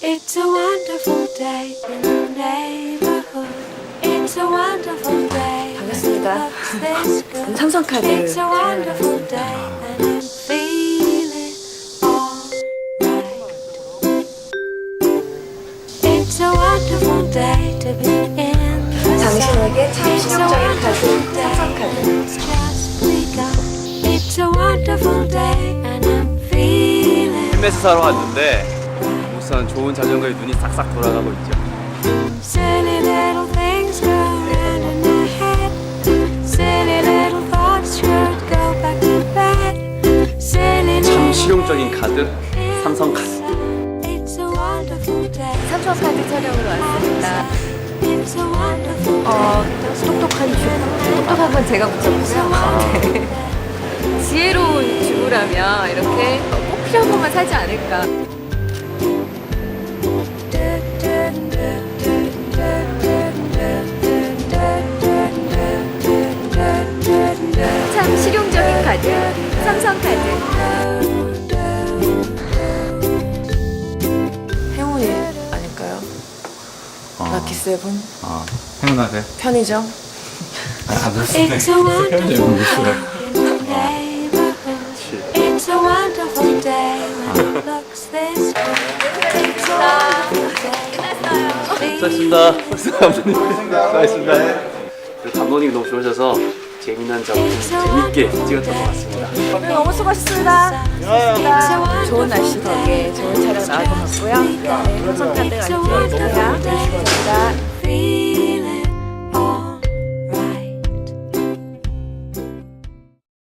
It's a wonderful day in the neighborhood. It's a wonderful day. 반갑습니다. This good. 삼성 카드 It's a wonderful day and I'm feeling alright. It's a wonderful day to be in. the 당신에게 참 It's a 실용적인 카드 wonderful day. 삼성 카드 It's just begun. It's a wonderful day and I'm feeling 헬멧을 사러 왔는데 우선 좋은 자전거에 눈이 싹싹 돌아가고 있죠. Silly little things go round in my head. Silly little thoughts should go back to bed. Silly 참 실용적인 카드 삼성 카드. It's a wonderful day. 삼성카드 촬영으로 왔습니다. It's a wonderful 어. 똑똑한 주부 똑똑한 건 제가 붙였고요 네. 지혜로운 주부라면 이렇게 꼭 필요한 것만 사지 않을까 참 실용적인 카드 삼성 카드 행운이 아닐까요? 럭키 세븐 아, 행운하세요. 편의점 아, It's a wonderful day. It's a wonderful day when it looks this good. It's a wonderful day. 수고하셨습니다. 감독님 수고하셨습니다. 그 감독님이 너무 좋으셔서 재미난 작품 재밌게 찍었던 것 같습니다. 네, 너무 수고하셨습니다. Wonderful 좋은 날씨 덕에 좋은 촬영 것 같고요. 네, 삼성카드